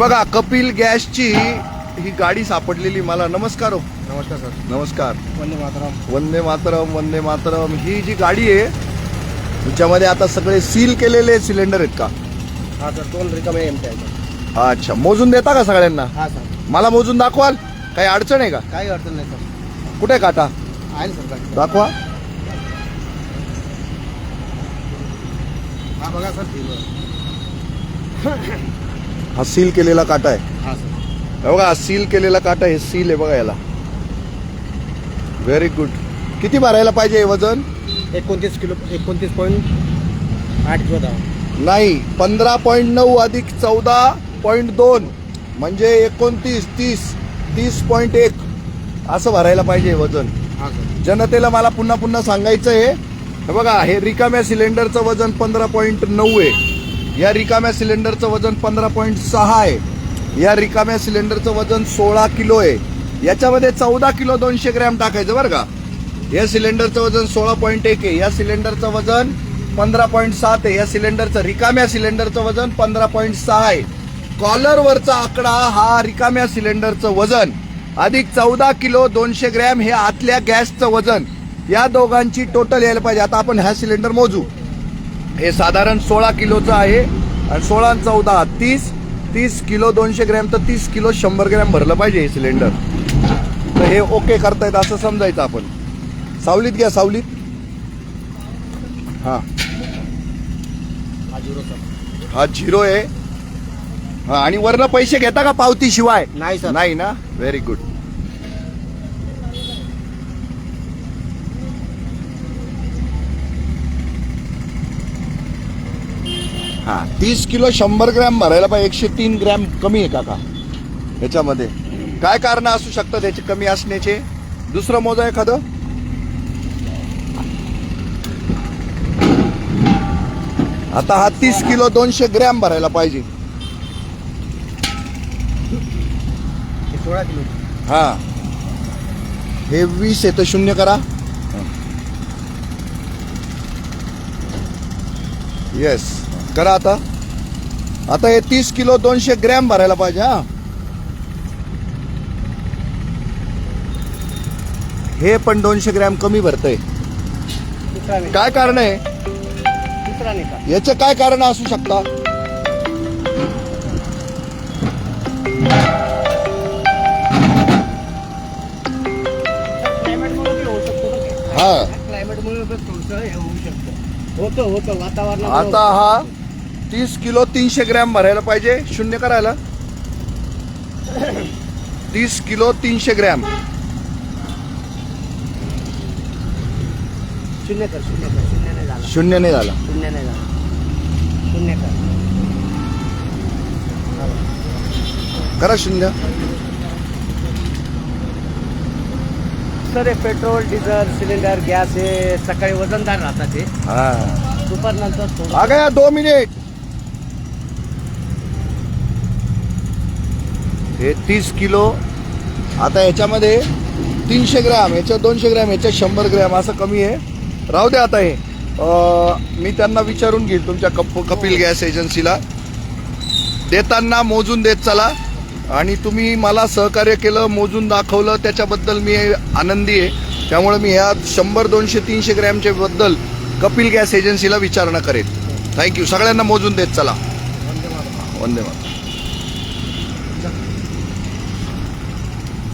बघा कपिल गॅसची ही गाडी सापडलेली मला. नमस्कार हो. नमस्कार सर. नमस्कार. वंदे मातरम. वंदे मातरम वंदे मातरम. ही जी गाडी आहे हिच्यामध्ये आता सगळे सील केलेले सिलेंडर आहेत का? हा सर दोन रिकामे एम टी आहे अच्छा मोजून देता का सगळ्यांना? हा सर. मला मोजून दाखवाल? काही अडचण आहे का? काही अडचण नाही सर. कुठे काटा? आहे ना सर गाडी. दाखवा. हा बघा सर हा सील केलेला काटा आहे. हा बघा हा सील केलेला काटा हे सील आहे बघा याला. व्हेरी गुड किती भरायला पाहिजे हे वजन? एकोणतीस किलो एकोणतीस पॉईंट आठ किलो दहा. नाही पंधरा पॉईंट नऊ अधिक चौदा पॉईंट दोन. म्हणजे एकोणतीस तीस तीस पॉईंट एक. असं भरायला पाहिजे हे वजन. हा सर जनतेला मला पुन्हा पुन्हा सांगायचं आहे हे बघा हे रिकाम्या सिलेंडरचं वजन पंधरा पॉईंट नऊ आहे. या रिकाम्या सिलेंडरचं वजन पंधरा पॉईंट सहा आहे. या रिकाम्या सिलेंडरचं वजन सोळा किलो आहे. याच्यामध्ये चौदा किलो दोनशे ग्रॅम टाकायचं बरं का? या सिलेंडरचं वजन सोळा पॉईंट एक आहे. या सिलेंडरचं वजन पंधरा पॉईंट सात आहे. या सिलेंडरचं रिकाम्या सिलेंडरचं वजन पंधरा पॉईंट सहा आहे. कॉलरवरचा आकडा हा रिकाम्या सिलेंडरचं वजन. अधिक चौदा किलो दोनशे ग्रॅम हे आतल्या गॅसचं वजन. या दोघांची टोटल यायला पाहिजे. आता आपण हा सिलेंडर मोजू. हे साधारण सोळा किलोचं आहे. आणि सोळा चौदा तीस तीस किलो दोनशे ग्रॅम तर तीस किलो शंभर ग्रॅम भरलं पाहिजे हे सिलेंडर. तर हे ओके करतायत असं समजायचं आपण. सावलीत घ्या सावलीत. हा. हा झिरो हा आहे. हा आणि वरनं पैसे घेता का पावती शिवाय? नाही सर. नाही ना? व्हेरी गुड हा. तीस किलो शंभर ग्रॅम भरायला पाहिजे. एकशे तीन ग्रॅम कमी आहे काका. ह्याच्यामध्ये काय कारण असू शकतं त्याचे कमी असण्याचे? दुसरं मोजा एखादं? आता हा तीस किलो दोनशे ग्रॅम भरायला पाहिजे. हे सोळा किलो. हा. हे वीस तर शून्य करा. येस करा आता. आता हे तीस किलो दोनशे ग्रॅम भरायला पाहिजे हा. हे पण दोनशे ग्रॅम कमी भरतय. काय कारण आहे? याचे काय कारण असू शकता? हा. थोडंसं हे होऊ शकतं. होतं होतं वातावरण आता हा तीस किलो तीनशे ग्रॅम भरायला पाहिजे शून्य करायला. तीस किलो तीनशे ग्रॅम. शून्य कर शून्य कर शून्य नाही झाला. शून्य नाही झाला. शून्य नाही झाला. शून्य कर. करा शून्य. सर हे पेट्रोल डिझेल सिलेंडर गॅस हे सकाळी वजनदार राहतात ते हा. दुपारनंतर थोडं आ गया दो मिनिट. हे तीस किलो. आता याच्यामध्ये तीनशे ग्रॅम याच्यात दोनशे ग्रॅम याच्यात शंभर ग्रॅम असं कमी आहे. राहू दे आता हे. मी त्यांना विचारून घेईल तुमच्या कप कपिल गॅस एजन्सीला. देताना मोजून देत चला. आणि तुम्ही मला सहकार्य केलं मोजून दाखवलं त्याच्याबद्दल मी आनंदी आहे. त्यामुळे मी ह्या शंभर दोनशे तीनशे ग्रॅमच्या बद्दल कपिल गॅस एजन्सीला विचारणा करेन. थँक्यू. सगळ्यांना मोजून देत चला. वंदे मातरम